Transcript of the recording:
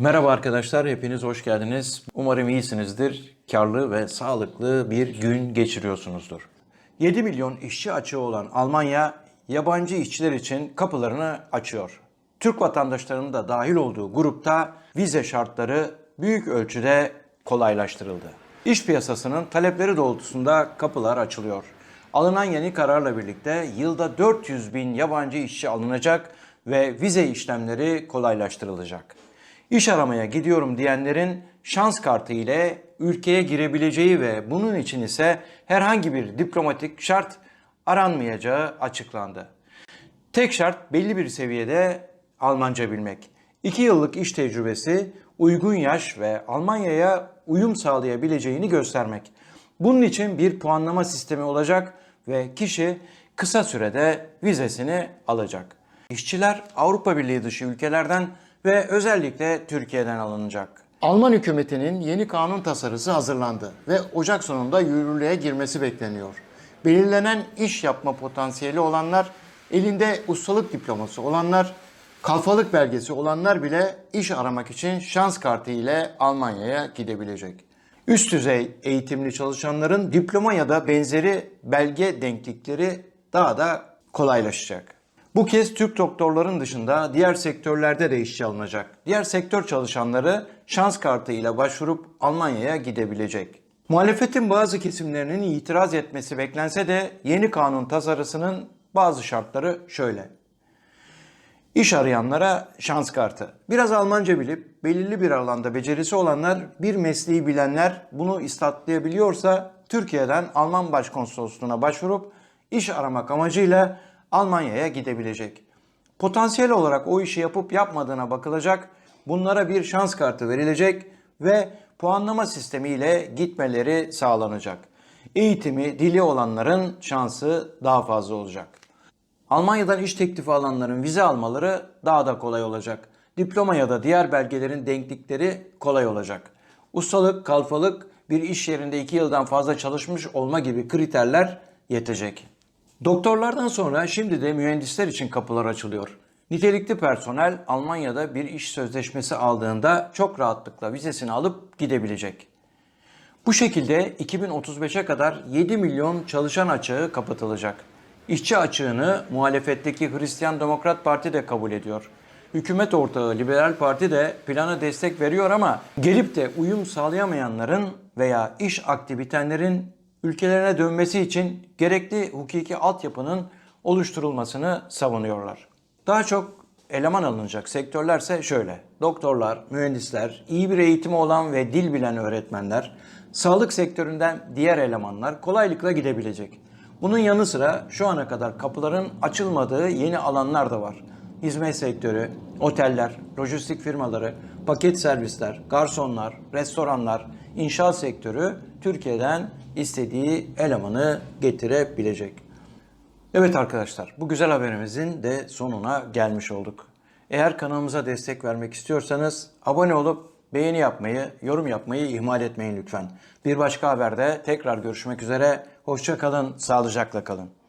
Merhaba arkadaşlar, hepiniz hoş geldiniz. Umarım iyisinizdir, karlı ve sağlıklı bir gün geçiriyorsunuzdur. 7 milyon işçi açığı olan Almanya, yabancı işçiler için kapılarını açıyor. Türk vatandaşlarının da dahil olduğu grupta vize şartları büyük ölçüde kolaylaştırıldı. İş piyasasının talepleri doğrultusunda kapılar açılıyor. Alınan yeni kararla birlikte yılda 400 bin yabancı işçi alınacak ve vize işlemleri kolaylaştırılacak. İş aramaya gidiyorum diyenlerin şans kartı ile ülkeye girebileceği ve bunun için ise herhangi bir diplomatik şart aranmayacağı açıklandı. Tek şart belli bir seviyede Almanca bilmek. 2 yıllık iş tecrübesi, uygun yaş ve Almanya'ya uyum sağlayabileceğini göstermek. Bunun için bir puanlama sistemi olacak ve kişi kısa sürede vizesini alacak. İşçiler Avrupa Birliği dışı ülkelerden ve özellikle Türkiye'den alınacak. Alman hükümetinin yeni kanun tasarısı hazırlandı ve Ocak sonunda yürürlüğe girmesi bekleniyor. Belirlenen iş yapma potansiyeli olanlar, elinde ustalık diploması olanlar, kalfalık belgesi olanlar bile iş aramak için şans kartı ile Almanya'ya gidebilecek. Üst düzey eğitimli çalışanların diploma ya da benzeri belge denklikleri daha da kolaylaşacak. Bu kez Türk doktorların dışında diğer sektörlerde de işçi alınacak. Diğer sektör çalışanları şans kartı ile başvurup Almanya'ya gidebilecek. Muhalefetin bazı kesimlerinin itiraz etmesi beklense de yeni kanun tasarısının bazı şartları şöyle. İş arayanlara şans kartı. Biraz Almanca bilip belirli bir alanda becerisi olanlar, bir mesleği bilenler bunu ispatlayabiliyorsa Türkiye'den Alman Başkonsolosluğu'na başvurup iş aramak amacıyla Almanya'ya gidebilecek. Potansiyel olarak o işi yapıp yapmadığına bakılacak, bunlara bir şans kartı verilecek ve puanlama sistemiyle gitmeleri sağlanacak. Eğitimi, dili olanların şansı daha fazla olacak. Almanya'dan iş teklifi alanların vize almaları daha da kolay olacak. Diploma ya da diğer belgelerin denklikleri kolay olacak. Ustalık, kalfalık, bir iş yerinde 2 yıldan fazla çalışmış olma gibi kriterler yetecek. Doktorlardan sonra şimdi de mühendisler için kapılar açılıyor. Nitelikli personel Almanya'da bir iş sözleşmesi aldığında çok rahatlıkla vizesini alıp gidebilecek. Bu şekilde 2035'e kadar 7 milyon çalışan açığı kapatılacak. İşçi açığını muhalefetteki Hristiyan Demokrat Parti de kabul ediyor. Hükümet ortağı Liberal Parti de plana destek veriyor ama gelip de uyum sağlayamayanların veya iş aktivitenlerin ülkelerine dönmesi için gerekli hukuki altyapının oluşturulmasını savunuyorlar. Daha çok eleman alınacak sektörlerse şöyle. Doktorlar, mühendisler, iyi bir eğitimi olan ve dil bilen öğretmenler, sağlık sektöründen diğer elemanlar kolaylıkla gidebilecek. Bunun yanı sıra şu ana kadar kapıların açılmadığı yeni alanlar da var. Hizmet sektörü, oteller, lojistik firmaları, paket servisler, garsonlar, restoranlar, inşaat sektörü Türkiye'den istediği elemanı getirebilecek. Evet arkadaşlar bu güzel haberimizin de sonuna gelmiş olduk. Eğer kanalımıza destek vermek istiyorsanız abone olup beğeni yapmayı, yorum yapmayı ihmal etmeyin lütfen. Bir başka haberde tekrar görüşmek üzere. Hoşça kalın, sağlıcakla kalın.